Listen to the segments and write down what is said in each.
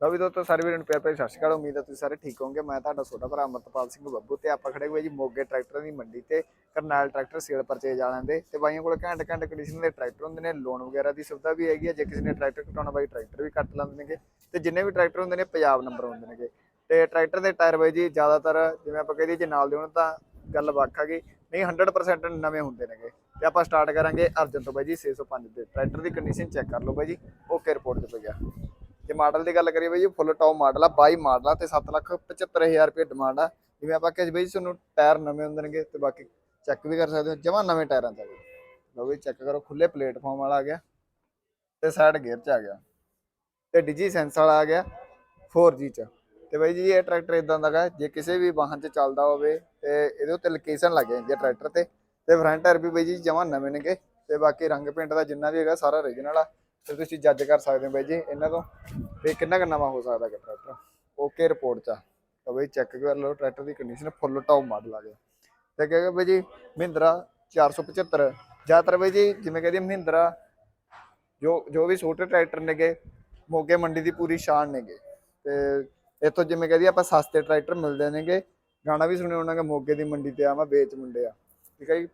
ਲਓ ਵੀ ਦੋਸਤੋ, ਸਾਰੇ ਵੀਰਾਂ ਨੂੰ ਪਿਆਰ ਭਰੀ ਸਤਿ ਸ਼੍ਰੀ ਅਕਾਲ। ਉਮੀਦ ਹੈ ਤੁਸੀਂ ਸਾਰੇ ਠੀਕ ਹੋਵੋਗੇ। ਮੈਂ ਤੁਹਾਡਾ ਛੋਟਾ ਭਰਾ ਅਮਰਤਪਾਲ ਸਿੰਘ ਬੱਬੂ ਤੇ ਆਪਾਂ ਖੜੇ ਹੋਏ ਜੀ ਮੋਗੇ ਟਰੈਕਟਰਾਂ ਦੀ ਮੰਡੀ ਤੇ, ਕਰਨਾਲ ਟਰੈਕਟਰ ਸੇਲ ਪਰਚੇਜ ਵਾਲਿਆਂ ਦੇ। ਤੇ ਬਾਈਆਂ ਕੋਲ ਘੰਟ ਘੰਟ ਕੰਡੀਸ਼ਨ ਦੇ ਟਰੈਕਟਰ ਹੁੰਦੇ ਨੇ ਲੋਨ ਵਗੈਰਾ ਦੀ ਸੁਵਿਧਾ ਵੀ ਹੈਗੀ ਹੈ ਜੇ ਕਿਸੇ ਨੇ ਟਰੈਕਟਰ ਕਟਾਉਣਾ ਬਾਈ ਟਰੈਕਟਰ ਵੀ ਕੱਟ ਲੈਂਦੇ ਨੇਗੇ। ਤੇ ਜਿੰਨੇ ਵੀ ਟਰੈਕਟਰ ਹੁੰਦੇ ਨੇ, ਪੰਜਾਬ ਨੰਬਰ ਹੁੰਦੇ ਨੇਗੇ। ਤੇ ਟਰੈਕਟਰ ਦੇ ਟਾਇਰ ਬਾਈ ਜੀ, ਜ਼ਿਆਦਾਤਰ ਜਿਵੇਂ ਆਪਾਂ ਕਹਦੇ ਜੇ ਨਾਲ ਦੇ ਹੋਣ ਤਾਂ ਗੱਲ ਵੱਖ ਹੈਗੀ ਨਹੀਂ 100% ਨਵੇਂ ਹੁੰਦੇ ਨੇਗੇ। ਤੇ ਆਪਾਂ ਸਟਾਰਟ ਕਰਾਂਗੇ ਅਰਜਨ ਤੋਂ ਬਾਈ ਜੀ 605 ਦੇ। ਟਰੈਕਟਰ ਦੀ ਕੰਡੀਸ਼ਨ ਚੈੱਕ ਕਰ ਲਓ ਬਾਈ ਜੀ। ਓਕੇ ਰਿਪੋਰਟ ਤੇ ਪਿਆ ਜੇ ਮਾਡਲ ਦੀ ਗੱਲ ਕਰੀਏ ਬਾਈ ਜੀ ਫੁੱਲ ਟੌਪ ਮਾਡਲ ਆ 22 ਮਾਡਲ ਆ ਤੇ 775000 ਰੁਪਏ ਡਿਮਾਂਡ ਆ। ਜਿਵੇਂ ਆਪਾਂ ਕਿਹਾ ਸੀ ਬਾਈ ਜੀ, ਤੁਹਾਨੂੰ ਟਾਇਰ ਨਵੇਂ ਹੁੰਦੇ ਨੇਗੇ ਤੇ ਬਾਕੀ ਚੈੱਕ ਵੀ ਕਰ ਸਕਦੇ ਹੋ, ਜਮਾਂ ਨਵੇਂ ਟਾਇਰਾਂ ਦਾ ਲਓ ਵੀ ਚੈੱਕ ਕਰੋ ਖੁੱਲੇ ਪਲੇਟਫਾਰਮ ਵਾਲਾ ਆ ਗਿਆ ਤੇ ਸਾਈਡ ਗੇਅਰ ਚ ਆ ਗਿਆ। ਤੇ ਡਿਜੀ ਸੈਂਸ ਵਾਲਾ ਆ ਗਿਆ 4G ਚ। ਤੇ ਬਾਈ ਜੀ, ਇਹ ਟਰੈਕਟਰ ਇਦਾਂ ਦਾ ਹੈ ਜੇ ਕਿਸੇ ਵੀ ਵਾਹਨ 'ਚ ਚੱਲਦਾ ਹੋਵੇ ਤੇ ਇਹਦੇ ਉੱਤੇ ਲੋਕੇਸ਼ਨ ਲੱਗ ਜਾਂਦੀ ਹੈ ਟਰੈਕਟਰ ਤੇ। ਤੇ ਫਰੰਟ ਟਾਇਰ ਵੀ ਬਾਈ ਜੀ, ਜਮਾਂ ਨਵੇਂ ਨੇਗੇ ਤੇ ਬਾਕੀ ਰੰਗ ਪੇਂਟ ਦਾ ਜਿੰਨਾ ਵੀ ਹੈਗਾ ਸਾਰਾ ਓਰੀਜਨਲ ਆ। ਫਿਰ ਤੁਸੀਂ ਜੱਜ ਕਰ ਸਕਦੇ ਹੋ ਬਾਈ ਜੀ ਇਹਨਾਂ ਤੋਂ ਵੀ ਕਿੰਨਾ ਕੁ ਨਵਾਂ ਹੋ ਸਕਦਾ ਹੈ ਟਰੈਕਟਰ ਓਕੇ ਰਿਪੋਰਟ 'ਚ ਆ। ਤਾਂ ਬਾਈ ਚੈੱਕ ਕਰ, ਲਓ ਟਰੈਕਟਰ ਦੀ ਕੰਡੀਸ਼ਨ ਫੁੱਲ ਟੌਪ ਮਾਡਲ ਆ ਗਿਆ। ਤੇ ਕਹੇਗਾ ਬਾਈ ਜੀ, ਮਹਿੰਦਰਾ 475 ਜ਼ਿਆਦਾਤਰ ਬਾਈ ਜੀ, ਜਿਵੇਂ ਕਹਦੀ ਮਹਿੰਦਰਾ, ਜੋ ਜੋ ਵੀ ਛੋਟੇ ਟਰੈਕਟਰ ਨੇਗੇ, ਮੋਗੇ ਮੰਡੀ ਦੀ ਪੂਰੀ ਸ਼ਾਨ ਨੇਗੇ। ਤੇ ਇੱਥੋਂ ਜਿਵੇਂ ਕਹਦੀ ਆਪਾਂ ਸਸਤੇ ਟਰੈਕਟਰ ਮਿਲਦੇ ਨੇਗੇ। ਗਾਣਾ ਵੀ ਸੁਣਿਆ ਹੋਣਾ ਕਿ ਮੋਗੇ ਦੀ ਮੰਡੀ ਤੇ ਆਵਾਂ, ਵੇਚ ਮੁੰਡੇ ਆ। ਠੀਕ ਹੈ ਜੀ?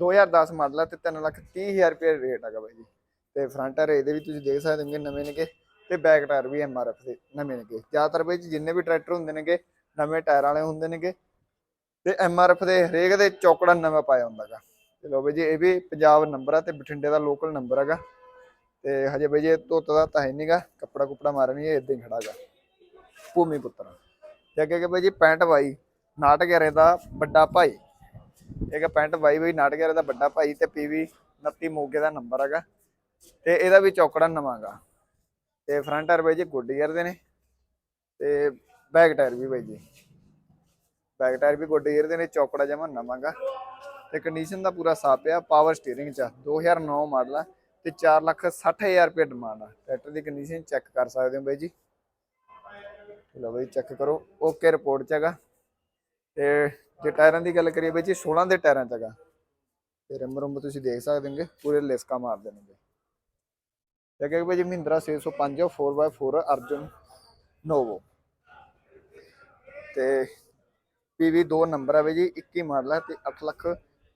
2010 ਮਾਡਲ ਆ ਤੇ 3 ਲੱਖ 30 ਹਜ਼ਾਰ ਰੁਪਏ ਰੇਟ ਹੈਗਾ ਬਾਈ ਜੀ। ਤੇ ਫਰੰਟ ਟਾਇਰ ਇਹਦੇ ਵੀ ਤੁਸੀਂ ਦੇਖ ਸਕਦੇ ਹੋਗੇ ਨਵੇਂ ਨੇਗੇ ਤੇ ਬੈਕ ਟਾਇਰ ਵੀ ਐਮਆਰਐਫ ਦੇ ਨਵੇਂ ਨੇਗੇ। ਜ਼ਿਆਦਾਤਰ ਬਾਈ ਜਿੰਨੇ ਵੀ ਟਰੈਕਟਰ ਹੁੰਦੇ ਨੇਗੇ, ਨਵੇਂ ਟਾਇਰ ਵਾਲੇ ਹੁੰਦੇ ਨੇਗੇ ਤੇ ਐਮਆਰਐਫ ਦੇ ਹਰੇਕ ਦੇ ਚੌਕੜਾ ਨਵਾਂ ਪਾਇਆ ਹੁੰਦਾਗਾ ਤੇ ਲੋ ਬਾਈ ਜੀ, ਇਹ ਵੀ ਪੰਜਾਬ ਨੰਬਰ ਆ ਤੇ ਬਠਿੰਡੇ ਦਾ ਲੋਕਲ ਨੰਬਰ ਹੈਗਾ। ਤੇ ਹਜੇ ਬਾਈ ਜੇ ਧੋਤਾ ਦਾ ਤਾਂ ਹੈ ਨਹੀਂਗਾ ਕੱਪੜਾ ਕੁਪੜਾ ਮਾਰਨ ਇਹ ਇਦਾਂ ਹੀ ਖੜਾਗਾ ਭੂਮੀ ਪੁੱਤਰ। ਤੇ ਅੱਗੇ ਕਿ ਬਾਈ ਜੀ 65 ਬਾਈ, ਨਾਟਗਿਆਰੇ ਦਾ ਵੱਡਾ ਭਾਈ। ਇਹ ਕਿ 65 ਬਾਈ ਬਈ, ਨਾਟਗਿਆਰੇ ਦਾ ਵੱਡਾ ਭਾਈ ਤੇ ਪੀਵੀ 29 ਮੋਗੇ ਦਾ ਨੰਬਰ ਹੈਗਾ। ਤੇ ਇਹਦਾ ਵੀ ਚੌਕੜਾ ਨਵਾਂਗਾ। ਤੇ ਫਰੰਟ ਟਾਇਰ ਬਾਈ ਜੀ ਗੁੱਡ ਈਅਰ ਦੇ ਨੇ। ਤੇ ਬੈਕ ਟਾਇਰ ਵੀ ਬਾਈ ਜੀ। ਬੈਕ ਟਾਇਰ ਵੀ ਗੁੱਡ ਈਅਰ ਦੇ ਨੇ ਚੌਕੜਾ ਜਮਾ ਨਵਾਂਗਾ। ਤੇ ਕੰਡੀਸ਼ਨ ਦਾ ਪੂਰਾ ਸਾਫ਼ ਆ ਪਾਵਰ ਸਟੀਅਰਿੰਗ ਚ ਆ, 2009 ਮਾਡਲ ਆ ਤੇ 4 ਲੱਖ 60000 ਰੁਪਏ ਡਿਮਾਂਡ ਆ। ਟਰੈਕਟਰ ਦੀ ਕੰਡੀਸ਼ਨ ਚੈੱਕ ਕਰ ਸਕਦੇ ਹੋ ਬਾਈ ਜੀ। ਲਓ ਬਾਈ ਚੈੱਕ ਕਰੋ। ਓਕੇ ਰਿਪੋਰਟ ਚ ਹੈਗਾ। ਤੇ ਜੇ ਟਾਇਰਾਂ ਦੀ ਗੱਲ ਕਰੀਏ ਬਾਈ ਜੀ 16 ਦੇ ਟਾਇਰਾਂ ਚ ਹੈਗਾ। ਤੇ ਰਿਮ ਰੁਮ ਤੁਸੀਂ ਦੇਖ ਸਕਦੇ ਹੋਗੇ ਪੂਰੇ ਲਿਸਕਾ ਮਾਰ ਦੇਣਗੇ। ਤੇ ਅੱਗੇ ਬਾਈ ਜੀ ਮਹਿੰਦਰਾ 605 4x4 ਅਰਜੁਨ ਨੋਵੋ। ਤੇ ਪੀਵੀ 2 ਨੰਬਰ ਆ ਬਾਈ ਜੀ 21 ਮਾਡਲ ਹੈ ਤੇ 8 ਲੱਖ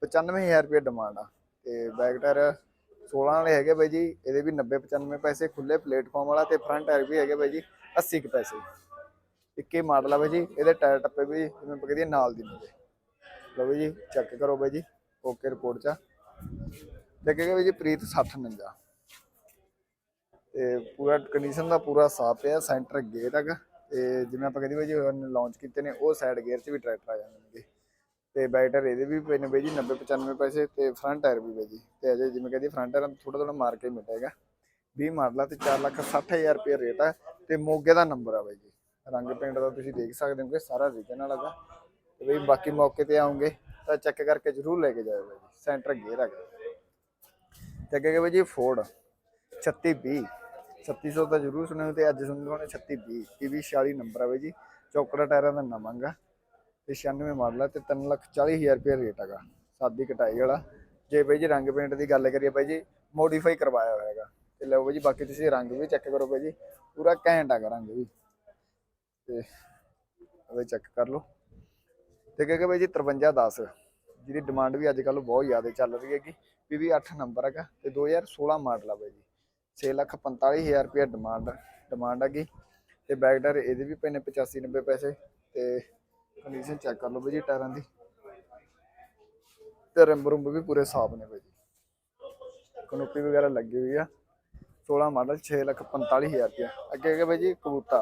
95000 ਰੁਪਏ ਡਿਮਾਂਡ ਆ। ਤੇ ਬੈਕ ਟਾਇਰ 16 ਵਾਲੇ ਹੈਗੇ ਬਾਈ ਜੀ ਇਹਦੇ ਵੀ 90 95 ਪੈਸੇ ਖੁੱਲੇ ਪਲੇਟਫਾਰਮ ਵਾਲਾ ਤੇ ਫਰੰਟ ਟਾਇਰ ਵੀ ਹੈਗੇ ਬਾਈ ਜੀ 80 ਕੁ ਪੈਸੇ। ਇੱਕੇ ਮਾਡਲ ਆ ਬਾਈ ਜੀ ਇਹਦੇ ਟਾਇਰ ਟੱਪੇ ਵੀ ਜਿਵੇਂ ਆਪਾਂ ਕਹਦੇ ਨਾਲ ਦੀ ਨੇ ਲਓ ਬਾਈ ਜੀ ਚੈੱਕ ਕਰੋ ਬਾਈ ਜੀ ਓਕੇ ਰਿਪੋਰਟ ਚ ਆ। ਲੱਗੇਗਾ ਬਾਈ ਜੀ ਪ੍ਰੀਤ 60 ਨੰਜਾ। ਤੇ ਪੂਰਾ ਕੰਡੀਸ਼ਨ ਦਾ ਪੂਰਾ ਸਾਫ਼ ਪਿਆ ਸੈਂਟਰ ਗੇਅਰ ਹੈਗਾ ਤੇ ਜਿਵੇਂ ਆਪਾਂ ਕਹਿੰਦੇ ਬਾਈ ਉਹਨੇ ਲਾਂਚ ਕੀਤੇ ਨੇ, ਉਹ ਸਾਈਡ ਗੇਅਰ 'ਚ ਵੀ ਟਰੈਕਟਰ ਆ ਜਾਣਗੇ। ਤੇ ਬੈਕ ਇਹਦੇ ਵੀ ਪਏ ਨੇ ਬਾਈ ਜੀ 90 95 ਪੈਸੇ ਤੇ ਫਰੰਟ ਟਾਇਰ ਵੀ ਬਾਈ ਜੀ। ਤੇ ਅਜੇ ਜਿਵੇਂ ਕਹਿੰਦੀ ਫਰੰਟ ਟਾਇਰ ਥੋੜਾ ਥੋੜਾ ਮਾਰ ਕੇ ਮਿਟੇਗਾ 20 ਮਾਡਲ ਆ ਤੇ 4 ਲੱਖ 60000 ਰੁਪਏ ਰੇਟ ਆ ਤੇ ਮੋਗੇ ਦਾ ਨੰਬਰ ਆ ਬਾਈ ਜੀ। ਰੰਗ ਪਿੰਡ ਦਾ ਤੁਸੀਂ ਦੇਖ ਸਕਦੇ ਹੋ ਕਿ ਸਾਰਾ ਰੀਜਨਲ ਹੈਗਾ ਤੇ ਬਈ ਬਾਕੀ ਮੌਕੇ ਤੇ ਆਉਂਗੇ ਤਾਂ ਚੈੱਕ ਕਰਕੇ ਜ਼ਰੂਰ ਲੈ ਕੇ ਜਾਇਓ ਬਾਈ ਜੀ। ਸੈਂਟਰ ਗੇਅਰ ਹੈਗਾ। ਤੇ ਅੱਗੇ ਬਾਈ ਜੀ ਫੋਰਡ 3620 3600 ਤਾਂ ਜ਼ਰੂਰ ਸੁਣਿਓ ਤੇ ਅੱਜ ਸੁਣਦੇ ਹੋਣੇ 3620 ਪੀਵੀ 46 ਨੰਬਰ ਆ ਬਾਈ ਜੀ। ਚੌਕੜਾ ਟਾਇਰਾਂ ਦਾ ਨਵਾਂਗਾ ਤੇ 96 ਮਾਡਲ ਆ ਤੇ 3 ਲੱਖ 40 ਹਜ਼ਾਰ ਰੁਪਏ ਰੇਟ ਹੈਗਾ, ਸਾਦੀ ਕਟਾਈ ਵਾਲਾ। ਜੇ ਬਾਈ ਜੀ ਰੰਗ ਪੇਂਟ ਦੀ ਗੱਲ ਕਰੀਏ ਬਾਈ ਜੀ ਮੋਡੀਫਾਈ ਕਰਵਾਇਆ ਹੋਇਆ ਹੈਗਾ। ਤੇ ਲਓ ਬਾਈ ਜੀ, ਬਾਕੀ ਤੁਸੀਂ ਰੰਗ ਵੀ ਚੈੱਕ ਕਰੋ ਬਾਈ ਜੀ, ਪੂਰਾ ਘੈਂਟ ਹੈਗਾ ਰੰਗ ਵੀ। ਤੇ ਉਹ ਚੈੱਕ ਕਰ ਲਓ। ਤੇ ਕਹਿੰਗੇ ਬਾਈ ਜੀ 5310 ਜਿਹਦੀ ਡਿਮਾਂਡ ਵੀ ਅੱਜ ਕੱਲ ਬਹੁਤ ਜ਼ਿਆਦਾ ਚੱਲ ਰਹੀ ਹੈਗੀ ਪੀਵੀ 8 ਨੰਬਰ ਹੈਗਾ, ਤੇ 2016 ਮਾਡਲ ਆ ਬਾਈ ਜੀ। 645000 ਰੁਪਏ ਡਿਮਾਂਡ ਡਿਮਾਂਡ ਹੈਗੀ ਤੇ ਬੈਕ ਟਾਇਰ ਇਹਦੇ ਵੀ ਪਏ ਨੇ 85 90 ਪੈਸੇ। ਤੇ ਕੰਡੀਸ਼ਨ ਚੈੱਕ ਕਰ ਲਓ ਬਾਈ ਜੀ ਟਾਇਰਾਂ ਦੀ। ਤੇ ਰਿੰਬ ਰੁੰਬ ਵੀ ਪੂਰੇ ਸਾਫ਼ ਨੇ ਬਾਈ ਕਨੋਪੀ ਵਗੈਰਾ ਲੱਗੀ ਹੋਈ ਆ। 16 ਮਾਡਲ 645000 ਰੁਪਏ ਅੱਗੇ ਹੈਗਾ ਬਾਈ ਜੀ ਕਬੂਤਾ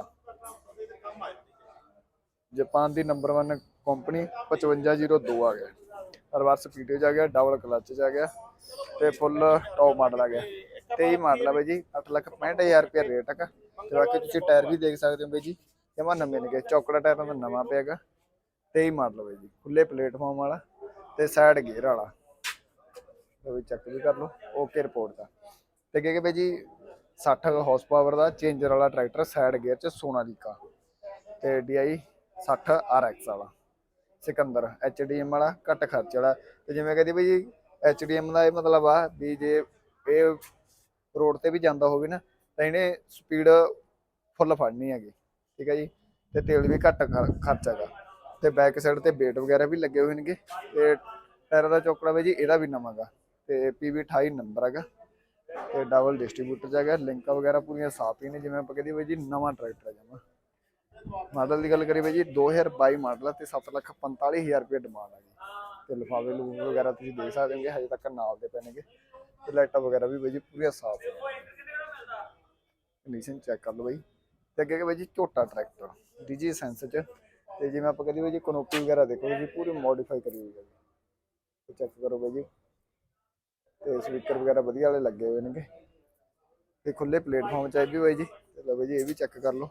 ਜਾਪਾਨ ਦੀ ਨੰਬਰ 1 ਕੰਪਨੀ 5502 ਆ ਗਿਆ। ਰਿਵਰਸ ਪੀਟੇ ਚ ਆ ਗਿਆ ਡਬਲ ਕਲਚ ਚ ਆ ਗਿਆ। ਤੇ ਫੁੱਲ ਟੌਪ ਮਾਡਲ ਆ ਗਿਆ। 23 ਮਾਡਲ ਆ ਬਾਈ ਜੀ 865000 ਰੁਪਏ ਰੇਟ ਹੈਗਾ। ਤੇ ਬਾਕੀ ਤੁਸੀਂ ਟਾਇਰ ਵੀ ਦੇਖ ਸਕਦੇ ਹੋ ਬਾਈ ਜੀ, ਜਮਾ ਨਵੇਂ ਨੇ ਚੌਕੜਾ ਟਾਇਰਾਂ ਦਾ ਨਵਾਂ ਪਿਆ ਹੈਗਾ। 23 ਮਾਡਲ ਬਾਈ ਜੀ, ਖੁੱਲੇ ਪਲੇਟਫਾਰਮ ਵਾਲਾ ਤੇ ਸਾਈਡ ਗੇਅਰ ਵਾਲਾ। ਲਓ ਵੀ ਚੈੱਕ ਵੀ ਕਰ ਲਓ ਓਕੇ ਰਿਪੋਰਟ ਦਾ। ਤੇ ਅੱਗੇ ਬਾਈ ਜੀ 60 ਹਾਰਸ ਪਾਵਰ ਦਾ ਚੇਂਜਰ ਵਾਲਾ ਟਰੈਕਟਰ ਸਾਈਡ ਗੇਅਰ ਚ ਸੋਨਾ ਸੋਨਾਲੀਕਾ। ਤੇ DI 60 RX ਵਾਲਾ। ਸਿਕੰਦਰ HDM ਵਾਲਾ, ਘੱਟ ਖਰਚ ਵਾਲਾ। ਤੇ ਜਿਵੇਂ ਕਹਿੰਦੀ ਬਈ HDM ਦਾ ਇਹ ਮਤਲਬ ਆ ਵੀ ਜੇ ਇਹ ਰੋਡ ਤੇ ਵੀ ਜਾਂਦਾ ਹੋਵੇ ਨਾ, ਤਾਂ ਇਹਨੇ ਸਪੀਡ ਫੁੱਲ ਫੜਨੀ ਹੈਗੀ, ਠੀਕ ਹੈ ਜੀ? ਤੇ ਤੇਲ ਵੀ ਘੱਟ ਖਰ- ਖਰਚ ਹੈਗਾ। ਤੇ ਬੈਕ ਸਾਈਡ ਤੇ ਬੇਟ ਵਗੈਰਾ ਵੀ ਲੱਗੇ ਹੋਏ ਨੇਗੇ। ਤੇ ਟਾਇਰਾਂ ਦਾ ਚੌਕੜਾ ਵੇ ਜੀ, ਇਹਦਾ ਵੀ ਨਵਾਂ ਗਾ ਤੇ PV 28 ਨੰਬਰ ਹੈਗਾ। ਤੇ ਡਬਲ ਡਿਸਟ੍ਰੀਬਿਊਟਰ ਚ ਹੈਗਾ। ਲਿੰਕਾਂ ਵਗੈਰਾ ਪੂਰੀਆਂ ਸਾਫ਼ ਹੀ ਨੇ, ਜਿਵੇਂ ਆਪਾਂ ਕਹਦੇ ਵੇ ਜੀ, ਨਵਾਂ ਟਰੈਕਟਰ ਹੈ ਜਮਾ ਮਾਡਲ ਦੀ ਗੱਲ ਕਰੀਏ ਬਈ ਜੀ 2022 ਮਾਡਲ ਹੈ ਤੇ 745000 ਰੁਪਏ ਡਿਮਾਂਡ ਹੈ ਜੀ। ਤੇ ਲਿਫਾਫੇ ਲੂਫ ਵਗੈਰਾ ਤੁਸੀਂ ਦੇਖ ਸਕਦੇ ਹੋਗੇ, ਹਜੇ ਤੱਕ ਨਾਲ ਦੇ ਪਏ ਨੇਗੇ ਤੇ ਲਾਈਟਾਂ ਵਗੈਰਾ ਵੀ ਬਈ ਜੀ ਪੂਰੀਆਂ ਸਾਫ਼ ਨੇ। ਕੰਡੀਸ਼ਨ ਚੈੱਕ ਕਰ ਲਓ ਬਈ। ਤੇ ਅੱਗੇ ਕਿ ਬਈ ਜੀ ਝੋਟਾ ਟਰੈਕਟਰ ਡੀਜੀ ਸੈਂਸ ਚ। ਤੇ ਜਿਵੇਂ ਆਪਾਂ ਕਹਦੇ ਬਈ ਜੀ ਕਨੋਪੀ ਵਗੈਰਾ ਦੇਖੋ ਜੀ ਪੂਰੀ ਮੋਡੀਫਾਈ ਕਰੀ ਹੋਈ ਹੈ ਤੇ ਚੈੱਕ ਕਰੋ ਬਈ ਜੀ। ਤੇ ਸਪੀਕਰ ਵਗੈਰਾ ਵਧੀਆ ਵਾਲੇ ਲੱਗੇ ਹੋਏ ਨੇਗੇ। ਤੇ ਖੁੱਲੇ ਪਲੇਟਫਾਰਮ ਚ ਵੀ ਬਈ ਜੀ। ਤੇ ਲਓ ਬਈ ਜੀ ਇਹ ਵੀ ਚੈੱਕ ਕਰ ਲਓ।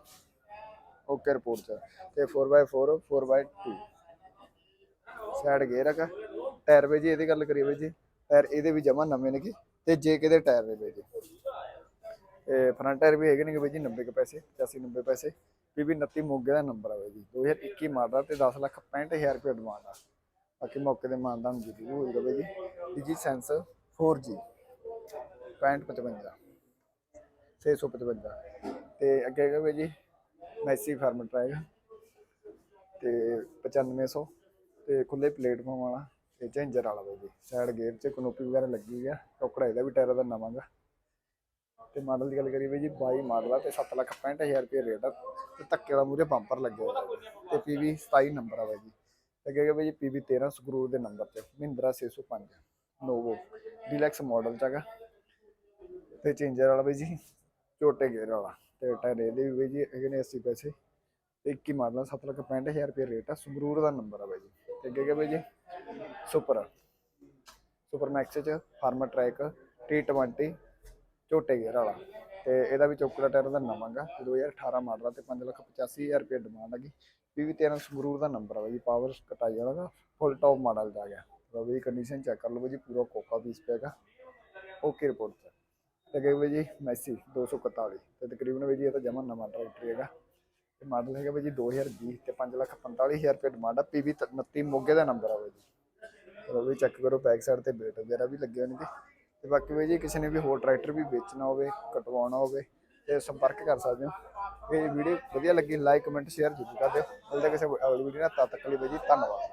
ਓਕੇ ਰਿਪੋਰਟ ਚ ਤੇ 4x4 4x2 ਸਾਈਡ ਗੇਅਰ ਹੈਗਾ ਟਾਇਰ ਵੀ ਜੀ ਇਹਦੀ ਗੱਲ ਕਰੀਏ ਬਈ ਜੀ। ਟਾਇਰ ਇਹਦੇ ਵੀ ਜਮਾ ਨਵੇਂ ਨੇਗੇ ਤੇ ਜੇ ਕਿਹਦੇ ਟਾਇਰ ਨੇ ਬਈ ਜੀ। ਤੇ ਫਰੰਟ ਟਾਇਰ ਵੀ ਹੈਗੇ ਨੇਗੇ ਬਈ ਜੀ 90 ਕੁ ਪੈਸੇ 85 90 ਪੈਸੇ। ਪੀਬੀ 29 ਮੋਗੇ ਦਾ ਨੰਬਰ ਆ ਬਈ ਜੀ 2021 ਮਾਡਲ ਤੇ 10 ਲੱਖ 65000 ਰੁਪਏ ਡਿਮਾਂਡ ਆ। ਬਾਕੀ ਮੌਕੇ ਦੇ ਮਾਨਦਾਨ ਜੀ ਹੋ ਜਾਊਗਾ ਬਈ ਜੀ। ਡੀਜੀ ਸੈਂਸ 4G 6555 655 ਤੇ ਅੱਗੇ ਹੈਗਾ ਬਈ ਜੀ, ਮੈਸੀ ਫਾਰਮ ਟਰੈਕ, ਤੇ 9500 ਤੇ ਖੁੱਲੇ ਪਲੇਟਫਾਰਮ ਵਾਲਾ। ਤੇ ਝੰਜਰ ਵਾਲਾ ਬਈ ਜੀ ਸਾਈਡ ਗੇਅਰ 'ਚ ਕਨੋਪੀ ਵਗੈਰਾ ਲੱਗੀ ਹੋਈ ਆ ਟੋਕੜਾ ਇਹਦਾ ਵੀ ਟਾਇਰਾਂ ਦਾ ਨਵਾਂ ਗਾ ਤੇ ਮਾਡਲ ਦੀ ਗੱਲ ਕਰੀਏ ਬਈ ਜੀ 22 ਮਾਡਲ ਆ ਤੇ 7 ਲੱਖ 65000 ਰੁਪਏ ਰੇਟ ਆ, ਤੇ ਧੱਕੇ ਵਾਲਾ ਮੂਰੇ ਬੰਪਰ ਲੱਗਿਆ ਹੋਇਆ ਵਾ ਜੀ। ਤੇ PV 27 ਨੰਬਰ ਆ ਬਾਈ ਜੀ। ਅੱਗੇ ਬਾਈ ਬਈ ਜੀ PV 13 ਸਕਰੂ ਦੇ ਨੰਬਰ ਤੇ, ਮਹਿੰਦਰਾ 605 ਨੋਵੋ ਡੀਲੈਕਸ ਮਾਡਲ ਚ ਹੈਗਾ। ਤੇ ਚੇਂਜਰ ਵਾਲਾ ਬਾਈ ਜੀ, ਛੋਟੇ ਗੇਅਰ ਵਾਲਾ, ਤੇ ਟਾਇਰ ਇਹਦੇ ਵੀ ਬਈ ਜੀ ਹੈਗੇ ਨੇ 80 ਪੈਸੇ। ਤੇ 21 ਮਾਡਲ 7 ਲੱਖ 65000 ਰੁਪਏ ਰੇਟ ਆ ਸੰਗਰੂਰ ਦਾ ਨੰਬਰ ਆ ਬਾਈ ਜੀ। ਤੇ ਅੱਗੇ ਹੈਗਾ ਬਈ ਜੀ ਸੁਪਰ। ਸੁਪਰ ਮੈਕਸ ਚ ਫਾਰਮਰ ਟਰੈਕ T20 ਝੋਟੇ ਗੇਅਰ ਵਾਲਾ। ਤੇ ਇਹਦਾ ਵੀ ਚੌਕੜਾ ਟਾਇਰ ਦਾ ਨਵਾਂ ਗਾ ਤੇ 2018 ਮਾਡਲ ਆ ਤੇ 585000 ਰੁਪਏ ਡਿਮਾਂਡ ਹੈਗੀ PV 13 ਸੰਗਰੂਰ ਦਾ ਨੰਬਰ ਆ ਬਾਈ ਜੀ ਪਾਵਰ ਕਟਾਈ ਵਾਲਾ ਦਾ ਫੁੱਲ ਟੌਪ ਮਾਡਲ ਦਾ ਗਿਆ। ਲਓ ਬਈ ਕੰਡੀਸ਼ਨ ਚੈੱਕ ਕਰ ਲਓ ਜੀ, ਪੂਰਾ ਕੋਕਾ ਪੀਸ ਪਿਆਗਾ ਓਕੇ ਰਿਪੋਰਟ ਤੇ ਤੇ ਅੱਗੇ ਜੀ ਮੈਸੀ 241 ਤੇ ਤਕਰੀਬਨ ਵੀ ਜੀ, ਇਹ ਤਾਂ ਜਮਾ ਨਵਾਂ ਟਰੈਕਟਰ ਹੈਗਾ। ਤੇ ਮਾਡਲ ਹੈਗਾ ਬਈ ਜੀ 2020 ਤੇ 545000 ਰੁਪਏ ਡਿਮਾਂਡ ਆ। PV 29 ਮੋਗੇ ਦਾ ਨੰਬਰ ਆ ਬਈ ਜੀ। ਉਹ ਵੀ ਚੈੱਕ ਕਰੋ ਬੈਕ ਸਾਈਡ ਤੇ ਬੇਟ ਵਗੈਰਾ ਵੀ ਲੱਗੇ ਹੋਣਗੇ ਤੇ ਬਾਕੀ ਵੀ ਜੀ ਕਿਸੇ ਨੇ ਵੀ ਹੋਰ ਟਰੈਕਟਰ ਵੀ ਵੇਚਣਾ ਹੋਵੇ, ਕਟਵਾਉਣਾ ਹੋਵੇ, ਤੇ ਸੰਪਰਕ ਕਰ ਸਕਦੇ ਹੋ। ਇਹ ਵੀਡੀਓ ਵਧੀਆ ਲੱਗੀ ਲਾਈਕ ਕਮੈਂਟ ਸ਼ੇਅਰ ਜ਼ਰੂਰ ਕਰ ਦਿਓ। ਮਿਲਦੇ ਕਿਸੇ ਅਗਲੀ ਵੀਡੀਓ ਨਾਲ, ਤਦ ਤੱਕ ਲਈ ਬਈ ਜੀ, ਧੰਨਵਾਦ।